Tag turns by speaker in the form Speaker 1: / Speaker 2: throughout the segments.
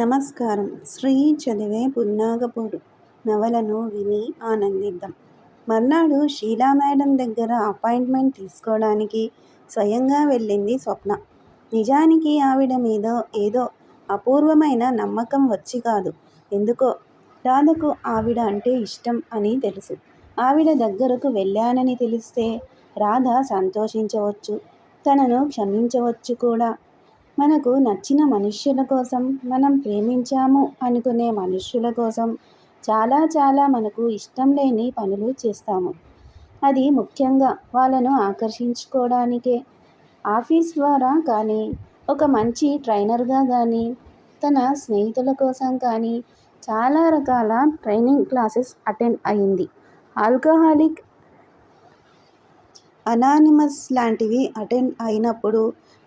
Speaker 1: నమస్కారం శ్రీ చదివే పున్నాగపూడు నవలను విని ఆనందిద్దాం మర్నాడు షీలా మేడం దగ్గర అపాయింట్మెంట్ తీసుకోవడానికి స్వయంగా వెళ్ళింది స్వప్న నిజానికి ఆవిడ మీద ఏదో అపూర్వమైన నమ్మకం వచ్చి కాదు ఎందుకో రాధకు ఆవిడ అంటే ఇష్టం అని తెలుసు ఆవిడ దగ్గరకు వెళ్ళానని తెలిస్తే రాధ సంతోషించవచ్చు తనను క్షమించవచ్చు కూడా మనకు నచ్చిన మనుష్యుల కోసం మనం ప్రేమించాము అనుకునే మనుష్యుల కోసం చాలా చాలా మనకు ఇష్టం లేని పనులు చేస్తాము అది ముఖ్యంగా వాళ్ళను ఆకర్షించుకోవడానికే ఆఫీస్ ద్వారా కానీ ఒక మంచి ట్రైనర్గా కానీ తన స్నేహితుల కోసం కానీ చాలా రకాల ట్రైనింగ్ క్లాసెస్ అటెండ్ అయింది ఆల్కహాలిక్ అనానిమస్ లాంటివి అటెండ్ అయినప్పుడు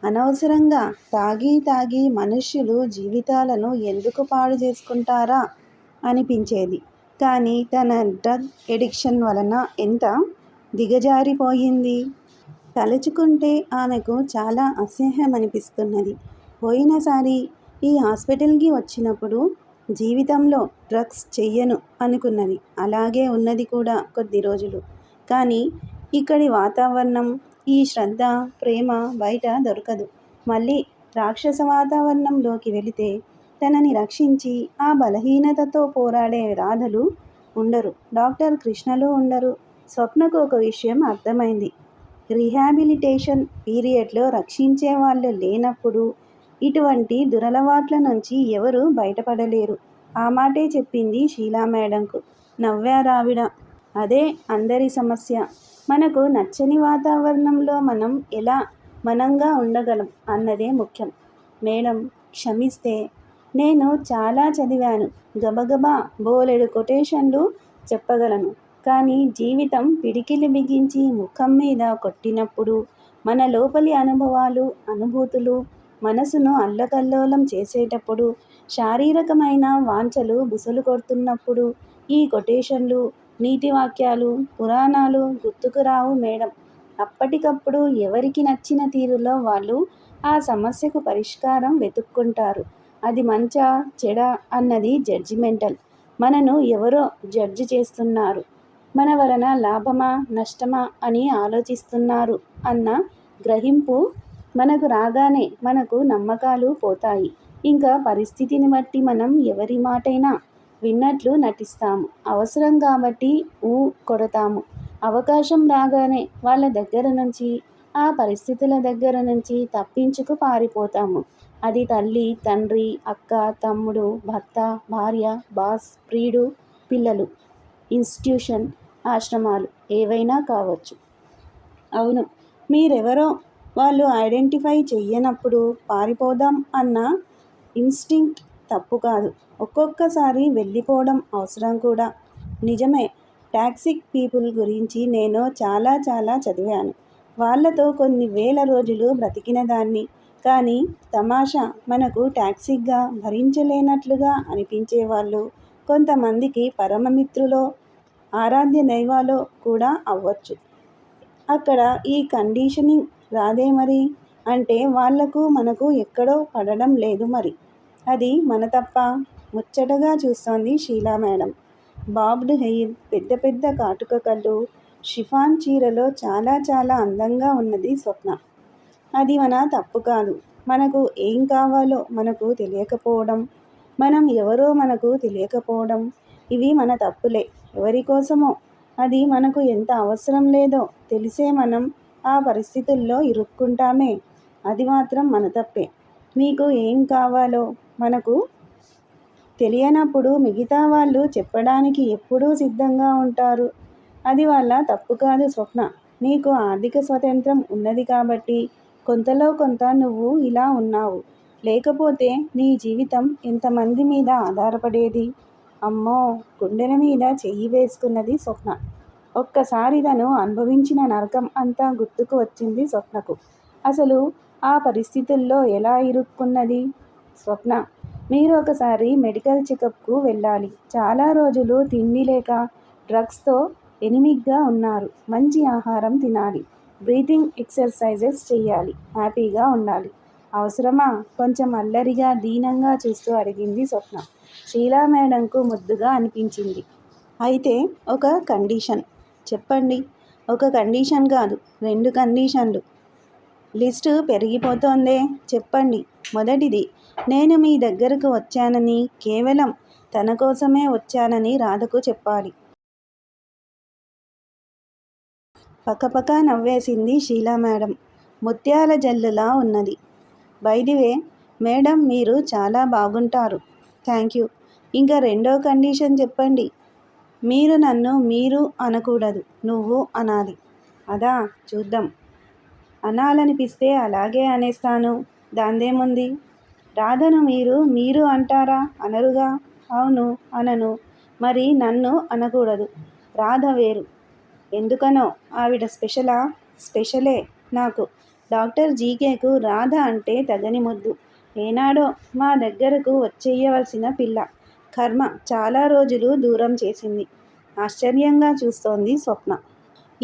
Speaker 1: అనవసరంగా తాగి తాగి మనుష్యులు జీవితాలను ఎందుకు పాడు చేసుకుంటారా అనిపించేది కానీ తన డ్రగ్ ఎడిక్షన్ వలన ఎంత దిగజారిపోయింది తలుచుకుంటే ఆమెకు చాలా అసహ్యం అనిపిస్తున్నది పోయినసారి ఈ హాస్పిటల్కి వచ్చినప్పుడు జీవితంలో డ్రగ్స్ చెయ్యను అనుకున్నది అలాగే ఉన్నది కూడా కొద్ది రోజులు కానీ ఇక్కడి వాతావరణం ఈ శ్రద్ధ ప్రేమ బయట దొరకదు మళ్ళీ రాక్షస వాతావరణంలోకి వెళితే తనని రక్షించి ఆ బలహీనతతో పోరాడే రాధలు ఉండరు డాక్టర్ కృష్ణలో ఉండరు స్వప్నకు ఒక విషయం అర్థమైంది రిహాబిలిటేషన్ పీరియడ్లో రక్షించే వాళ్ళు లేనప్పుడు ఇటువంటి దురలవాట్ల నుంచి ఎవరు బయటపడలేరు ఆ మాటే చెప్పింది షీలా మేడంకు నవ్వారావిడ అదే అందరి సమస్య మనకు నచ్చని వాతావరణంలో మనం ఎలా మనంగా ఉండగలం అన్నదే ముఖ్యం మేడం క్షమిస్తే నేను చాలా చదివాను గబగబా బోలెడు కొటేషన్లు చెప్పగలను కానీ జీవితం పిడికిలి బిగించి ముఖం మీద కొట్టినప్పుడు మన లోపలి అనుభవాలు అనుభూతులు మనసును అల్లకల్లోలం చేసేటప్పుడు శారీరకమైన వాంచలు బుసలు కొడుతున్నప్పుడు ఈ కొటేషన్లు నీతి వాక్యాలు పురాణాలు గుర్తుకు రావు మేడం అప్పటికప్పుడు ఎవరికి నచ్చిన తీరులో వాళ్ళు ఆ సమస్యకు పరిష్కారం వెతుక్కుంటారు అది మంచా చెడ అన్నది జడ్జిమెంటల్ మనను ఎవరో జడ్జి చేస్తున్నారు మన వలన లాభమా నష్టమా అని ఆలోచిస్తున్నారు అన్న గ్రహింపు మనకు రాగానే మనకు నమ్మకాలు పోతాయి ఇంకా పరిస్థితిని బట్టి మనం ఎవరి మాటైనా విన్నట్లు నటిస్తాము అవసరం కాబట్టి ఊ కొడతాము అవకాశం రాగానే వాళ్ళ దగ్గర నుంచి ఆ పరిస్థితుల దగ్గర నుంచి తప్పించుకు పారిపోతాము అది తల్లి తండ్రి అక్క తమ్ముడు భర్త భార్య బాస్ ప్రియుడు పిల్లలు ఇన్స్టిట్యూషన్ ఆశ్రమాలు ఏవైనా కావచ్చు అవును మీరెవరో వాళ్ళు ఐడెంటిఫై చెయ్యనప్పుడు పారిపోదాం అన్న ఇన్స్టింక్ట్ తప్పు కాదు ఒక్కొక్కసారి వెళ్ళిపోవడం అవసరం కూడా నిజమే టాక్సిక్ పీపుల్ గురించి నేను చాలా చాలా చదివాను వాళ్ళతో కొన్ని వేల రోజులు బ్రతికిన దాన్ని కానీ తమాషా మనకు టాక్సిక్గా భరించలేనట్లుగా అనిపించే వాళ్ళు కొంతమందికి పరమమిత్రులో ఆరాధ్య దైవాలో కూడా అవ్వచ్చు అక్కడ ఈ కండిషనింగ్ రాదే మరి అంటే వాళ్లకు మనకు ఎక్కడో పడడం లేదు మరి అది మన తప్ప ముచ్చటగా చూస్తోంది షీలా మేడం బాబ్డ్ హెయిర్ పెద్ద పెద్ద కాటుక కళ్ళు షిఫాన్ చీరలో చాలా చాలా అందంగా ఉన్నది స్వప్న అది మన తప్పు కాదు మనకు ఏం కావాలో మనకు తెలియకపోవడం మనం ఎవరో మనకు తెలియకపోవడం ఇవి మన తప్పులే ఎవరి కోసమో అది మనకు ఎంత అవసరం లేదో తెలిసే మనం ఆ పరిస్థితుల్లో ఇరుక్కుంటామే అది మాత్రం మన తప్పే మీకు ఏం కావాలో మనకు తెలియనప్పుడు మిగతా వాళ్ళు చెప్పడానికి ఎప్పుడూ సిద్ధంగా ఉంటారు అది వాళ్ళ తప్పు కాదు స్వప్న నీకు ఆర్థిక స్వతంత్రం ఉన్నది కాబట్టి కొంతలో కొంత నువ్వు ఇలా ఉన్నావు లేకపోతే నీ జీవితం ఎంతమంది మీద ఆధారపడేది అమ్మో గుండెల మీద చెయ్యి వేసుకున్నది స్వప్న ఒక్కసారి తను అనుభవించిన నరకం అంతా గుర్తుకు వచ్చింది స్వప్నకు అసలు ఆ పరిస్థితుల్లో ఎలా ఇరుక్కున్నది స్వప్న మీరు ఒకసారి మెడికల్ చెకప్కు వెళ్ళాలి చాలా రోజులు తిండి లేక డ్రగ్స్తో ఎనిమిగ్గా ఉన్నారు మంచి ఆహారం తినాలి బ్రీతింగ్ ఎక్సర్సైజెస్ చేయాలి హ్యాపీగా ఉండాలి అవసరమా కొంచెం అల్లరిగా దీనంగా చూస్తూ అడిగింది స్వప్న షీలా మేడంకు ముద్దుగా అనిపించింది అయితే ఒక కండిషన్ చెప్పండి ఒక కండిషన్ కాదు రెండు కండిషన్లు లిస్టు పెరిగిపోతోందే చెప్పండి మొదటిది నేను మీ దగ్గరకు వచ్చానని కేవలం తన కోసమే వచ్చానని రాధకు చెప్పాలి పక్కపక్క నవ్వేసింది షీలా మేడం ముత్యాల జల్లులా ఉన్నది బైదివే మేడం మీరు చాలా బాగుంటారు థ్యాంక్ యూ ఇంకా రెండో కండిషన్ చెప్పండి మీరు నన్ను మీరు అనకూడదు నువ్వు అనాలి అదా చూద్దాం అనాలనిపిస్తే అలాగే అనేస్తాను దాందేముంది రాధను మీరు మీరు అంటారా అనరుగా అవును అనను మరి నన్ను అనకూడదు రాధ వేరు ఎందుకనో ఆవిడ స్పెషలా స్పెషలే నాకు డాక్టర్ జీకేకు రాధ అంటే తగని ముద్దు ఏనాడో మా దగ్గరకు వచ్చేయవలసిన పిల్ల కర్మ చాలా రోజులు దూరం చేసింది ఆశ్చర్యంగా చూస్తోంది స్వప్న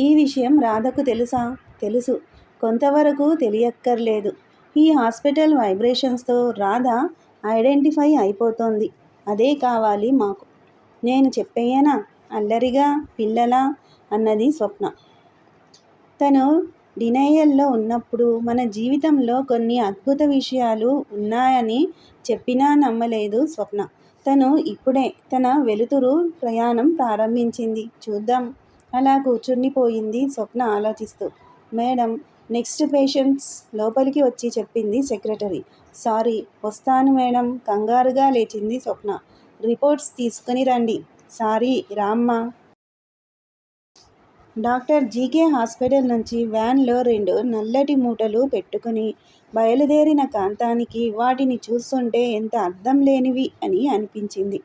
Speaker 1: ఈ విషయం రాధకు తెలుసా తెలుసు కొంతవరకు తెలియక్కర్లేదు ఈ హాస్పిటల్ వైబ్రేషన్స్తో రాధ ఐడెంటిఫై అయిపోతుంది అదే కావాలి మాకు నేను చెప్పేయనా అల్లరిగా పిల్లలా అన్నది స్వప్న తను డినయల్లో ఉన్నప్పుడు మన జీవితంలో కొన్ని అద్భుత విషయాలు ఉన్నాయని చెప్పినా నమ్మలేదు స్వప్న తను ఇప్పుడే తన వెలుతురు ప్రయాణం ప్రారంభించింది చూద్దాం అలా కూర్చుండిపోయింది స్వప్న ఆలోచిస్తూ మేడం నెక్స్ట్ పేషెంట్స్ లోపలికి వచ్చి చెప్పింది సెక్రటరీ సారీ వస్తాను మేడం కంగారుగా లేచింది స్వప్న రిపోర్ట్స్ తీసుకుని రండి సారీ రామ్మ డాక్టర్ జీకే హాస్పిటల్ నుంచి వ్యాన్లో రెండు నల్లటి మూటలు పెట్టుకుని బయలుదేరిన కాంతానికి వాటిని చూస్తుంటే ఎంత అర్థం లేనివి అని అనిపించింది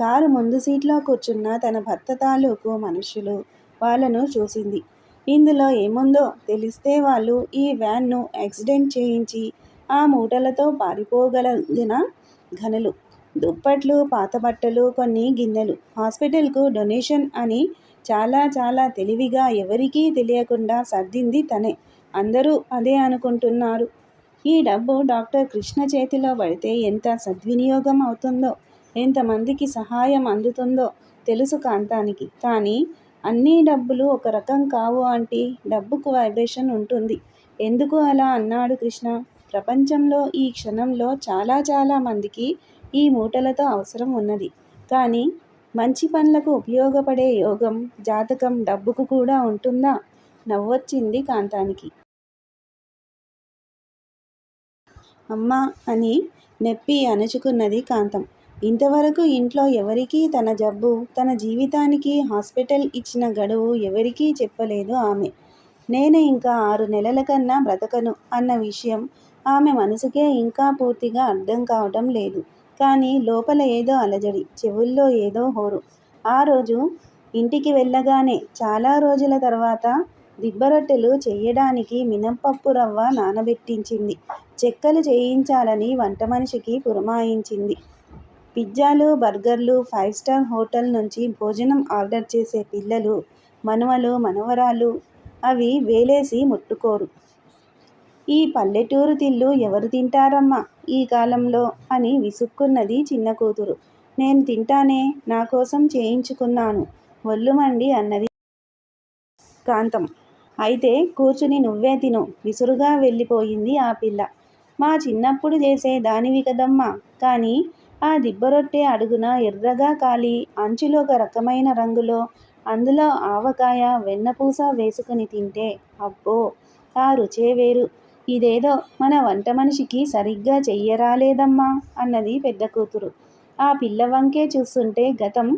Speaker 1: కారు ముందు సీట్లో కూర్చున్న తన భర్త తాలూకు మనుషులు వాళ్ళను చూసింది ఇందులో ఏముందో తెలిస్తే వాళ్ళు ఈ వ్యాన్ను యాక్సిడెంట్ చేయించి ఆ మూటలతో పారిపోగలిగిన ఘనలు దుప్పట్లు పాత బట్టలు కొన్ని గిన్నెలు హాస్పిటల్కు డొనేషన్ అని చాలా చాలా తెలివిగా ఎవరికీ తెలియకుండా సర్దింది తనే అందరూ అదే అనుకుంటున్నారు ఈ డబ్బు డాక్టర్ కృష్ణ చేతిలో పడితే ఎంత సద్వినియోగం అవుతుందో ఎంతమందికి సహాయం అందుతుందో తెలుసు కాంతానికి కానీ అన్ని డబ్బులు ఒక రకం కావు ఆంటీ డబ్బుకు వైబ్రేషన్ ఉంటుంది ఎందుకు అలా అన్నాడు కృష్ణ ప్రపంచంలో ఈ క్షణంలో చాలా చాలా మందికి ఈ మూటలతో అవసరం ఉన్నది కానీ మంచి పనులకు ఉపయోగపడే యోగం జాతకం డబ్బుకు కూడా ఉంటుందా నవ్వొచ్చింది కాంతానికి అమ్మా అని నెప్పి అణుచుకున్నది కాంతం ఇంతవరకు ఇంట్లో ఎవరికీ తన జబ్బు తన జీవితానికి హాస్పిటల్ ఇచ్చిన గడువు ఎవరికీ చెప్పలేదు ఆమె నేను ఇంకా ఆరు నెలల కన్నా బ్రతకను అన్న విషయం ఆమె మనసుకే ఇంకా పూర్తిగా అర్థం కావటం లేదు కానీ లోపల ఏదో అలజడి చెవుల్లో ఏదో హోరు ఆ రోజు ఇంటికి వెళ్ళగానే చాలా రోజుల తర్వాత దిబ్బరొట్టెలు చేయడానికి మినప్పప్పు రవ్వ నానబెట్టించింది చెక్కలు చేయించాలని వంట మనిషికి పురమాయించింది పిజ్జాలు బర్గర్లు ఫైవ్ స్టార్ హోటల్ నుంచి భోజనం ఆర్డర్ చేసే పిల్లలు మనవలు మనవరాలు అవి వేలేసి ముట్టుకోరు ఈ పల్లెటూరు తిల్లు ఎవరు తింటారమ్మా ఈ కాలంలో అని విసుక్కున్నది చిన్న కూతురు నేను తింటానే నా కోసం చేయించుకున్నాను ఒల్లుమండి అన్నది కాంతం అయితే కూర్చుని నువ్వే తిను విసురుగా వెళ్ళిపోయింది ఆ పిల్ల మా చిన్నప్పుడు చేసే దానివి కదమ్మా కానీ ఆ దిబ్బరొట్టె అడుగున ఎర్రగా కాలి అంచులో ఒక రకమైన రంగులో అందులో ఆవకాయ వెన్నపూస వేసుకుని తింటే అబ్బో ఆ రుచే వేరు ఇదేదో మన వంట మనిషికి సరిగ్గా చెయ్యరాలేదమ్మా అన్నది పెద్ద కూతురు ఆ పిల్ల వంకే చూస్తుంటే గతం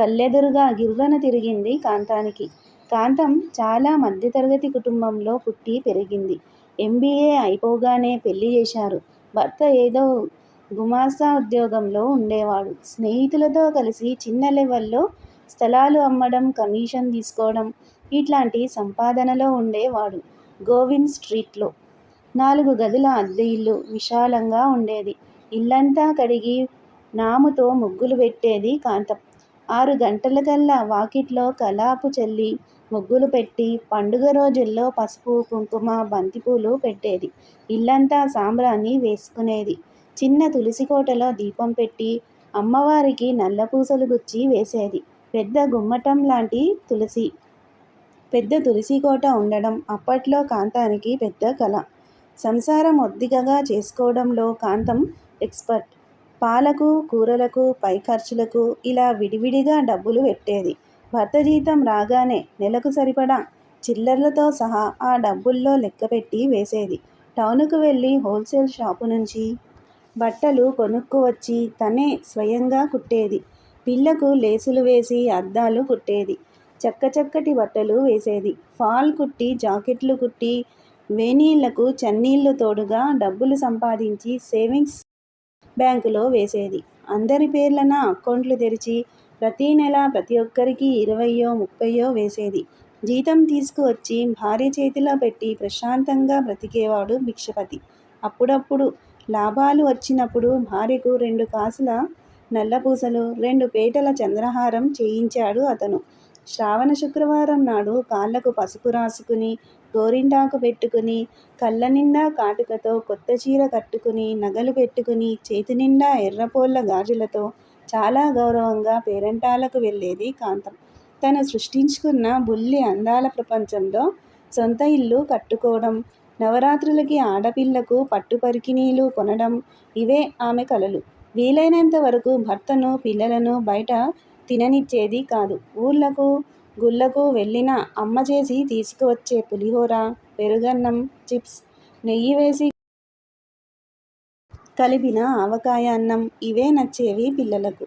Speaker 1: కళ్ళెదురుగా గిర్రన తిరిగింది కాంతానికి కాంతం చాలా మధ్యతరగతి కుటుంబంలో పుట్టి పెరిగింది ఎంబీఏ అయిపోగానే పెళ్లి చేశారు భర్త ఏదో గుమాస్తా ఉద్యోగంలో ఉండేవాడు స్నేహితులతో కలిసి చిన్న లెవెల్లో స్థలాలు అమ్మడం కమిషన్ తీసుకోవడం ఇట్లాంటి సంపాదనలో ఉండేవాడు గోవింద్ స్ట్రీట్లో నాలుగు గదుల అద్దె ఇల్లు విశాలంగా ఉండేది ఇల్లంతా కడిగి నాముతో ముగ్గులు పెట్టేది కాంతం ఆరు గంటలకల్లా వాకిట్లో కలాపు చల్లి ముగ్గులు పెట్టి పండుగ రోజుల్లో పసుపు కుంకుమ బంతిపూలు పెట్టేది ఇల్లంతా సాంబ్రాన్ని వేసుకునేది చిన్న తులసి కోటలో దీపం పెట్టి అమ్మవారికి నల్ల పూసలు గుచ్చి వేసేది పెద్ద గుమ్మటం లాంటి తులసి పెద్ద తులసి కోట ఉండడం అప్పట్లో కాంతానికి పెద్ద కళ సంసారం ఒద్దికగా చేసుకోవడంలో కాంతం ఎక్స్పర్ట్ పాలకు కూరలకు పై ఖర్చులకు ఇలా విడివిడిగా డబ్బులు పెట్టేది భర్త జీతం రాగానే నెలకు సరిపడా చిల్లర్లతో సహా ఆ డబ్బుల్లో లెక్కపెట్టి వేసేది టౌన్కు వెళ్ళి హోల్సేల్ షాపు నుంచి బట్టలు కొనుక్కువచ్చి తనే స్వయంగా కుట్టేది పిల్లకు లేసులు వేసి అద్దాలు కుట్టేది చక్క చక్కటి బట్టలు వేసేది ఫాల్ కుట్టి జాకెట్లు కుట్టి వేనీళ్లకు చన్నీళ్లు తోడుగా డబ్బులు సంపాదించి సేవింగ్స్ బ్యాంకులో వేసేది అందరి పేర్లన అకౌంట్లు తెరిచి ప్రతీ నెల ప్రతి ఒక్కరికి ఇరవయో ముప్పయో వేసేది జీతం తీసుకువచ్చి భార్య చేతిలో పెట్టి ప్రశాంతంగా బ్రతికేవాడు భిక్షపతి అప్పుడప్పుడు లాభాలు వచ్చినప్పుడు భార్యకు రెండు కాసుల నల్లపూసలు రెండు పేటల చంద్రహారం చేయించాడు అతను శ్రావణ శుక్రవారం నాడు కాళ్లకు పసుపు రాసుకుని గోరింటాకు పెట్టుకుని కళ్ళ నిండా కాటుకతో కొత్త చీర కట్టుకుని నగలు పెట్టుకుని చేతి నిండా ఎర్రపోళ్ళ గాజులతో చాలా గౌరవంగా పేరంటాలకు వెళ్ళేది కాంతం తను సృష్టించుకున్న బుల్లి అందాల ప్రపంచంలో సొంత ఇల్లు కట్టుకోవడం నవరాత్రులకి ఆడపిల్లకు పట్టు పరికిణీలు కొనడం ఇవే ఆమె కలలు వీలైనంత వరకు భర్తను పిల్లలను బయట తిననిచ్చేది కాదు ఊళ్ళకు గుళ్ళకు వెళ్ళిన అమ్మ చేసి తీసుకువచ్చే పులిహోర పెరుగన్నం చిప్స్ నెయ్యి వేసి కలిపిన ఆవకాయ అన్నం ఇవే నచ్చేవి పిల్లలకు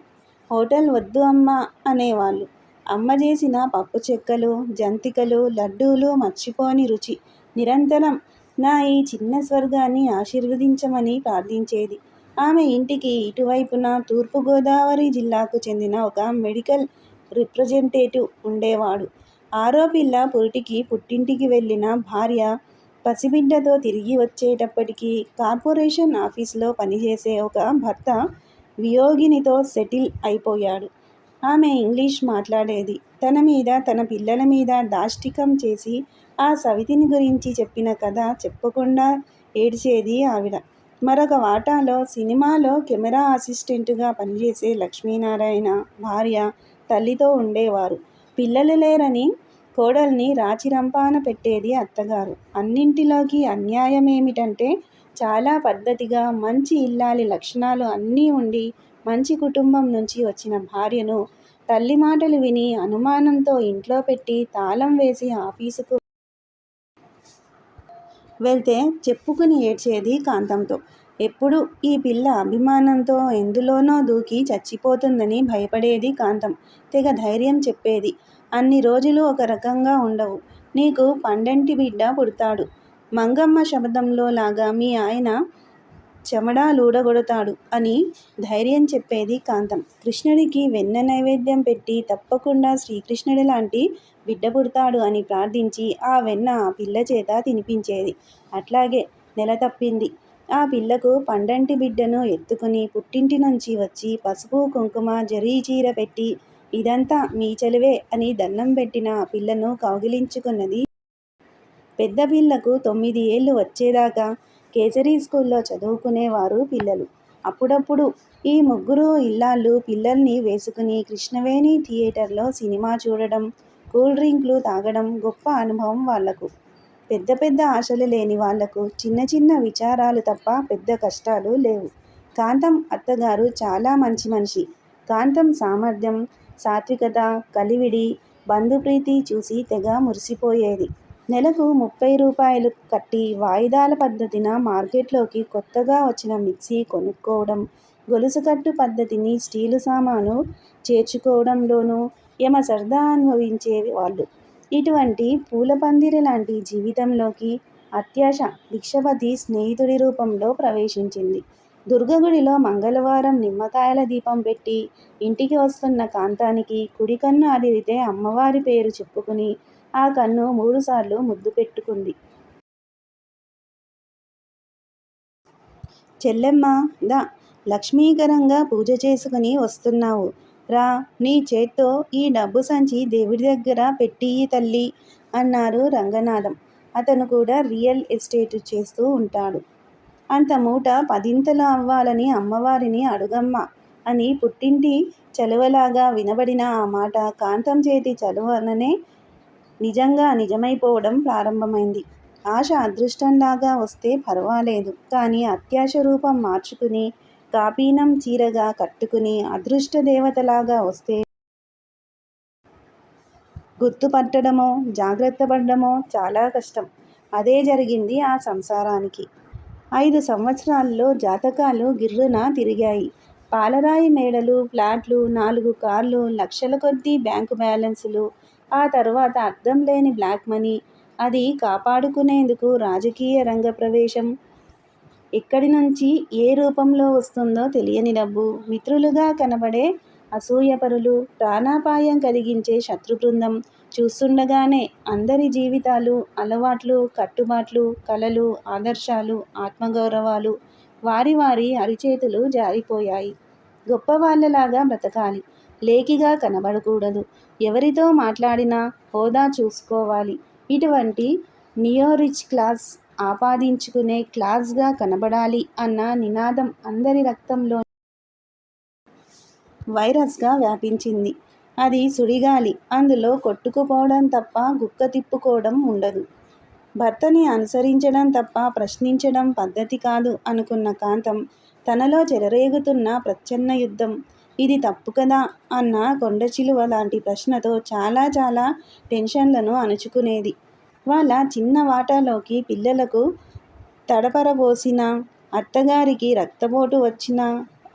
Speaker 1: హోటల్ వద్దు అమ్మ అనేవాళ్ళు అమ్మ చేసిన పప్పు చెక్కలు జంతికలు లడ్డూలు మర్చిపోని రుచి నిరంతరం నా ఈ చిన్న స్వర్గాన్ని ఆశీర్వదించమని ప్రార్థించేది ఆమె ఇంటికి ఇటువైపున తూర్పుగోదావరి జిల్లాకు చెందిన ఒక మెడికల్ రిప్రజెంటేటివ్ ఉండేవాడు ఆరోపిల్ల పురిటికి పుట్టింటికి వెళ్ళిన భార్య పసిబిడ్డతో తిరిగి వచ్చేటప్పటికీ కార్పొరేషన్ ఆఫీస్లో పనిచేసే ఒక భర్త వియోగినితో సెటిల్ అయిపోయాడు ఆమె ఇంగ్లీష్ మాట్లాడేది తన మీద తన పిల్లల మీద దాష్టికం చేసి ఆ సవితిని గురించి చెప్పిన కథ చెప్పకుండా ఏడ్చేది ఆవిడ మరొక వాటాలో సినిమాలో కెమెరా అసిస్టెంట్గా పనిచేసే లక్ష్మీనారాయణ భార్య తల్లితో ఉండేవారు పిల్లలు లేరని కోడల్ని రాచిరంపాన పెట్టేది అత్తగారు అన్నింటిలోకి అన్యాయం ఏమిటంటే చాలా పద్ధతిగా మంచి ఇల్లాలి లక్షణాలు అన్నీ ఉండి మంచి కుటుంబం నుంచి వచ్చిన భార్యను తల్లి మాటలు విని అనుమానంతో ఇంట్లో పెట్టి తాళం వేసి ఆఫీసుకు వెళ్తే చెప్పుకుని ఏడ్చేది కాంతంతో ఎప్పుడు ఈ పిల్ల అభిమానంతో ఎందులోనో దూకి చచ్చిపోతుందని భయపడేది కాంతం తెగ ధైర్యం చెప్పేది అన్ని రోజులు ఒక రకంగా ఉండవు నీకు పండంటి బిడ్డ పుడతాడు మంగమ్మ శబ్దంలో లాగా మీ ఆయన చెమడా లూడగొడతాడు అని ధైర్యం చెప్పేది కాంతం కృష్ణుడికి వెన్న నైవేద్యం పెట్టి తప్పకుండా శ్రీకృష్ణుడి లాంటి బిడ్డ పుడతాడు అని ప్రార్థించి ఆ వెన్న ఆ పిల్ల చేత తినిపించేది అట్లాగే నెల తప్పింది ఆ పిల్లకు పండంటి బిడ్డను ఎత్తుకుని పుట్టింటి నుంచి వచ్చి పసుపు కుంకుమ జరీ చీర పెట్టి ఇదంతా మీ చలివే అని దండం పెట్టిన ఆ పిల్లను కౌగిలించుకున్నది పెద్ద పిల్లకు తొమ్మిది ఏళ్ళు వచ్చేదాకా కేసరీ స్కూల్లో చదువుకునేవారు పిల్లలు అప్పుడప్పుడు ఈ ముగ్గురు ఇల్లాళ్ళు పిల్లల్ని వేసుకుని కృష్ణవేణి థియేటర్లో సినిమా చూడడం కూల్ డ్రింక్లు తాగడం గొప్ప అనుభవం వాళ్లకు పెద్ద పెద్ద ఆశలు లేని వాళ్లకు చిన్న చిన్న విచారాలు తప్ప పెద్ద కష్టాలు లేవు కాంతం అత్తగారు చాలా మంచి మనిషి కాంతం సామర్థ్యం సాత్వికత కలివిడి బంధుప్రీతి చూసి తెగ మురిసిపోయేది నెలకు ముప్పై రూపాయలు కట్టి వాయిదాల పద్ధతిన మార్కెట్లోకి కొత్తగా వచ్చిన మిక్సీ కొనుక్కోవడం గొలుసుకట్టు పద్ధతిని స్టీలు సామాను చేర్చుకోవడంలోనూ యమ సరదా అనుభవించే వాళ్ళు ఇటువంటి పూల పందిరి లాంటి జీవితంలోకి అత్యాశ భిక్షపతి స్నేహితుడి రూపంలో ప్రవేశించింది దుర్గగుడిలో మంగళవారం నిమ్మకాయల దీపం పెట్టి ఇంటికి వస్తున్న కాంతానికి కుడి కన్ను అదిరితే అమ్మవారి పేరు చెప్పుకుని ఆ కన్ను మూడుసార్లు ముద్దు పెట్టుకుంది చెల్లెమ్మ దా లక్ష్మీకరంగా పూజ చేసుకుని వస్తున్నావు రా నీ చేత్తో ఈ డబ్బు సంచి దేవుడి దగ్గర పెట్టియి తల్లి అన్నారు రంగనాథం అతను కూడా రియల్ ఎస్టేట్ చేస్తూ ఉంటాడు అంత మూట పదింతలు అవ్వాలని అమ్మవారిని అడుగమ్మ అని పుట్టింటి చలువలాగా వినబడిన ఆ మాట కాంతం చేతి చలువననే నిజంగా నిజమైపోవడం ప్రారంభమైంది ఆశ అదృష్టంలాగా వస్తే పర్వాలేదు కానీ అత్యాశ రూపం మార్చుకుని కాపీనం చీరగా కట్టుకుని అదృష్ట దేవతలాగా వస్తే గుర్తుపట్టడమో జాగ్రత్త పడడమో చాలా కష్టం అదే జరిగింది ఆ సంసారానికి ఐదు సంవత్సరాల్లో జాతకాలు గిర్రున తిరిగాయి పాలరాయి మేడలు ఫ్లాట్లు నాలుగు కార్లు లక్షల కొద్దీ బ్యాంకు బ్యాలెన్సులు ఆ తర్వాత అర్థం లేని బ్లాక్ మనీ అది కాపాడుకునేందుకు రాజకీయ రంగ ప్రవేశం ఎక్కడి నుంచి ఏ రూపంలో వస్తుందో తెలియని డబ్బు మిత్రులుగా కనబడే అసూయపరులు ప్రాణాపాయం కలిగించే శత్రుబృందం చూస్తుండగానే అందరి జీవితాలు అలవాట్లు కట్టుబాట్లు కళలు ఆదర్శాలు ఆత్మగౌరవాలు వారి వారి అరిచేతులు జారిపోయాయి గొప్పవాళ్ళలాగా బ్రతకాలి లేకిగా కనబడకూడదు ఎవరితో మాట్లాడినా హోదా చూసుకోవాలి ఇటువంటి నియోరిచ్ క్లాస్ ఆపాదించుకునే క్లాస్గా కనబడాలి అన్న నినాదం అందరి రక్తంలో వైరస్గా వ్యాపించింది అది సుడిగాలి అందులో కొట్టుకుపోవడం తప్ప గుక్క తిప్పుకోవడం ఉండదు భర్తని అనుసరించడం తప్ప ప్రశ్నించడం పద్ధతి కాదు అనుకున్న కాంతం తనలో చెలరేగుతున్న ప్రచ్ఛన్న యుద్ధం ఇది తప్పు కదా అన్న కొండ చిలువ లాంటి ప్రశ్నతో చాలా చాలా టెన్షన్లను అణుచుకునేది వాళ్ళ చిన్న వాటాలోకి పిల్లలకు తడపరబోసిన అత్తగారికి రక్తపోటు వచ్చిన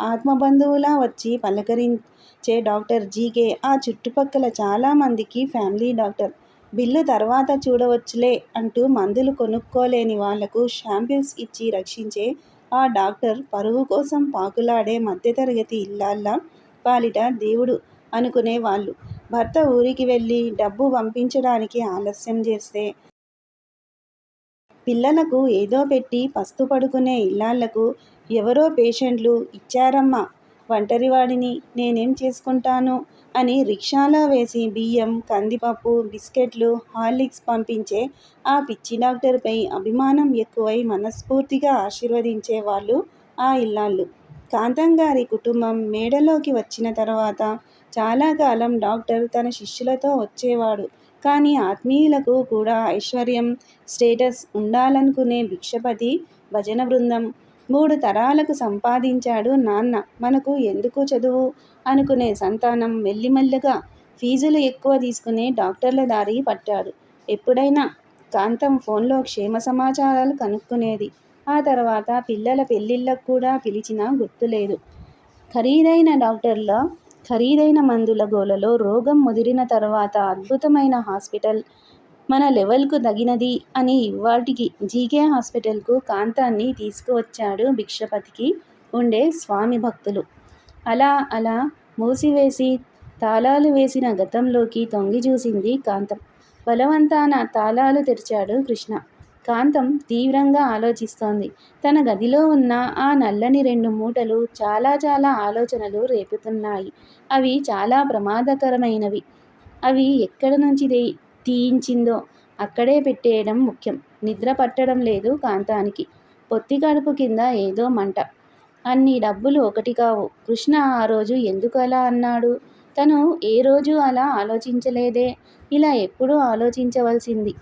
Speaker 1: ఆత్మబంధువులా వచ్చి పలకరించే డాక్టర్ జీకే ఆ చుట్టుపక్కల చాలామందికి ఫ్యామిలీ డాక్టర్ బిల్లు తర్వాత చూడవచ్చులే అంటూ మందులు కొనుక్కోలేని వాళ్లకు షాంపిల్స్ ఇచ్చి రక్షించే ఆ డాక్టర్ పరువు కోసం పాకులాడే మధ్యతరగతి ఇళ్లాల్లా పాలిట దేవుడు అనుకునేవాళ్ళు భర్త ఊరికి వెళ్ళి డబ్బు పంపించడానికి ఆలస్యం చేస్తే పిల్లలకు ఏదో పెట్టి పస్తు పడుకునే ఇల్లాళ్లకు ఎవరో పేషెంట్లు ఇచ్చారమ్మా ఒంటరివాడిని నేనేం చేసుకుంటాను అని రిక్షాలో వేసి బియ్యం కందిపప్పు బిస్కెట్లు హార్లిక్స్ పంపించే ఆ పిచ్చి డాక్టర్పై అభిమానం ఎక్కువై మనస్ఫూర్తిగా ఆశీర్వదించే వాళ్ళు ఆ ఇల్లాళ్ళు కాంతంగారి గారి కుటుంబం మేడలోకి వచ్చిన తర్వాత చాలా కాలం డాక్టర్ తన శిష్యులతో వచ్చేవాడు కానీ ఆత్మీయులకు కూడా ఐశ్వర్యం స్టేటస్ ఉండాలనుకునే భిక్షపతి భజన బృందం మూడు తరాలకు సంపాదించాడు నాన్న మనకు ఎందుకు చదువు అనుకునే సంతానం మెల్లిమెల్లగా ఫీజులు ఎక్కువ తీసుకునే డాక్టర్ల దారి పట్టాడు ఎప్పుడైనా కాంతం ఫోన్లో క్షేమ సమాచారాలు కనుక్కునేది ఆ తర్వాత పిల్లల పెళ్ళిళ్ళకు కూడా పిలిచినా గుర్తులేదు ఖరీదైన డాక్టర్ల ఖరీదైన మందుల గోలలో రోగం ముదిరిన తర్వాత అద్భుతమైన హాస్పిటల్ మన లెవెల్కు తగినది అని ఇవాటికి జీకే హాస్పిటల్కు కాంతాన్ని తీసుకువచ్చాడు భిక్షపతికి ఉండే స్వామి భక్తులు అలా అలా మూసివేసి తాళాలు వేసిన గతంలోకి తొంగి చూసింది కాంతం బలవంతాన తాళాలు తెరిచాడు కృష్ణ కాంతం తీవ్రంగా ఆలోచిస్తోంది తన గదిలో ఉన్న ఆ నల్లని రెండు మూటలు చాలా చాలా ఆలోచనలు రేపుతున్నాయి అవి చాలా ప్రమాదకరమైనవి అవి ఎక్కడ నుంచి తీయించిందో అక్కడే పెట్టేయడం ముఖ్యం నిద్ర పట్టడం లేదు కాంతానికి పొత్తి కడుపు కింద ఏదో మంట అన్ని డబ్బులు ఒకటి కావు కృష్ణ ఆ రోజు ఎందుకు అలా అన్నాడు తను ఏ రోజు అలా ఆలోచించలేదే ఇలా ఎప్పుడూ ఆలోచించవలసింది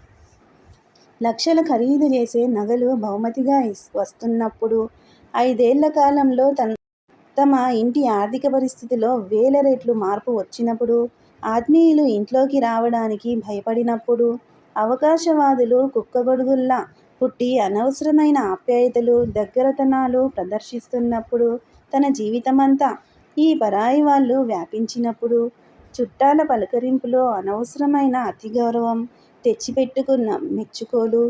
Speaker 1: లక్షలు ఖరీదు చేసే నగలు బహుమతిగా వస్తున్నప్పుడు ఐదేళ్ల కాలంలో తన తమ ఇంటి ఆర్థిక పరిస్థితిలో వేల రెట్లు మార్పు వచ్చినప్పుడు ఆత్మీయులు ఇంట్లోకి రావడానికి భయపడినప్పుడు అవకాశవాదులు కుక్కగొడుగుల్లా పుట్టి అనవసరమైన ఆప్యాయతలు దగ్గరతనాలు ప్రదర్శిస్తున్నప్పుడు తన జీవితమంతా ఈ పరాయి వాళ్ళు వ్యాపించినప్పుడు చుట్టాల పలకరింపులో అనవసరమైన అతి గౌరవం తెచ్చిపెట్టుకున్న మెచ్చుకోలు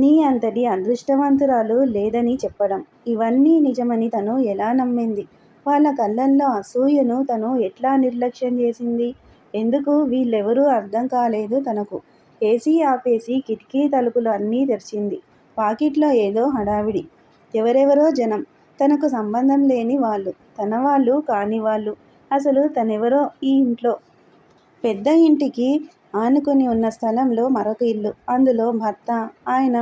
Speaker 1: నీ అంతటి అదృష్టవంతురాలు లేదని చెప్పడం ఇవన్నీ నిజమని తను ఎలా నమ్మింది వాళ్ళ కళ్ళల్లో అసూయను తను ఎట్లా నిర్లక్ష్యం చేసింది ఎందుకు వీళ్ళెవరూ అర్థం కాలేదు తనకు ఏసీ ఆపేసి కిటికీ తలుపులు అన్నీ తెరిచింది పాకిట్లో ఏదో హడావిడి ఎవరెవరో జనం తనకు సంబంధం లేని వాళ్ళు తన వాళ్ళు కాని వాళ్ళు అసలు తనెవరో ఈ ఇంట్లో పెద్ద ఇంటికి ఆనుకొని ఉన్న స్థలంలో మరొక ఇల్లు అందులో భర్త ఆయన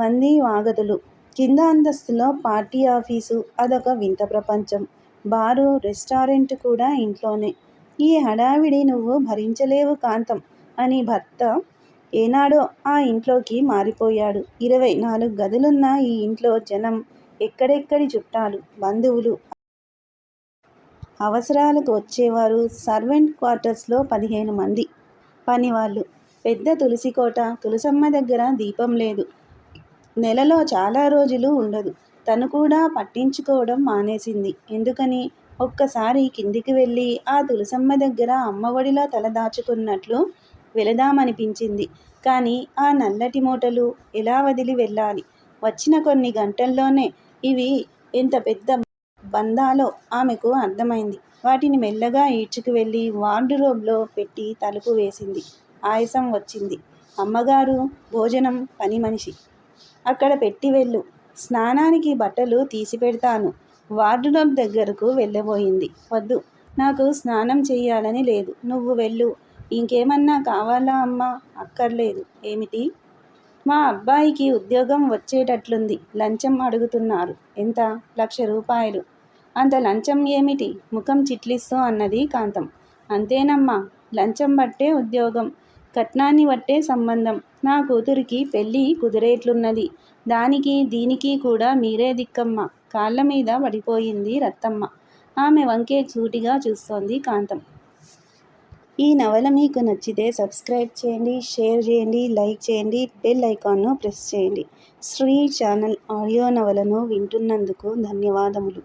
Speaker 1: వంది వాగదులు కింద అంతస్తులో పార్టీ ఆఫీసు అదొక వింత ప్రపంచం బారు రెస్టారెంట్ కూడా ఇంట్లోనే ఈ హడావిడి నువ్వు భరించలేవు కాంతం అని భర్త ఏనాడో ఆ ఇంట్లోకి మారిపోయాడు ఇరవై నాలుగు గదులున్న ఈ ఇంట్లో జనం ఎక్కడెక్కడి చుట్టాలు బంధువులు అవసరాలకు వచ్చేవారు సర్వెంట్ క్వార్టర్స్లో పదిహేను మంది పనివాళ్ళు పెద్ద తులసికోట తులసమ్మ దగ్గర దీపం లేదు నెలలో చాలా రోజులు ఉండదు తను కూడా పట్టించుకోవడం మానేసింది ఎందుకని ఒక్కసారి కిందికి వెళ్ళి ఆ తులసమ్మ దగ్గర అమ్మఒడిలా తల దాచుకున్నట్లు వెళదామనిపించింది కానీ ఆ నల్లటి మూటలు ఎలా వదిలి వెళ్ళాలి వచ్చిన కొన్ని గంటల్లోనే ఇవి ఎంత పెద్ద బంధాలో ఆమెకు అర్థమైంది వాటిని మెల్లగా ఈడ్చుకు వెళ్ళి వార్డురోబ్లో పెట్టి తలుపు వేసింది ఆయాసం వచ్చింది అమ్మగారు భోజనం పని మనిషి అక్కడ పెట్టి వెళ్ళు స్నానానికి బట్టలు తీసి పెడతాను వార్డురోబ్ దగ్గరకు వెళ్ళబోయింది వద్దు నాకు స్నానం చేయాలని లేదు నువ్వు వెళ్ళు ఇంకేమన్నా కావాలా అమ్మ అక్కర్లేదు ఏమిటి మా అబ్బాయికి ఉద్యోగం వచ్చేటట్లుంది లంచం అడుగుతున్నారు ఎంత లక్ష రూపాయలు అంత లంచం ఏమిటి ముఖం చిట్లిస్తూ అన్నది కాంతం అంతేనమ్మా లంచం బట్టే ఉద్యోగం కట్నాన్ని బట్టే సంబంధం నా కూతురికి పెళ్ళి కుదిరేట్లున్నది దానికి దీనికి కూడా మీరే దిక్కమ్మ కాళ్ళ మీద పడిపోయింది రత్తమ్మ ఆమె వంకే సూటిగా చూస్తోంది కాంతం ఈ నవల మీకు నచ్చితే సబ్స్క్రైబ్ చేయండి షేర్ చేయండి లైక్ చేయండి బెల్ ఐకాన్ను ప్రెస్ చేయండి శ్రీ ఛానల్ ఆడియో నవలను వింటున్నందుకు ధన్యవాదములు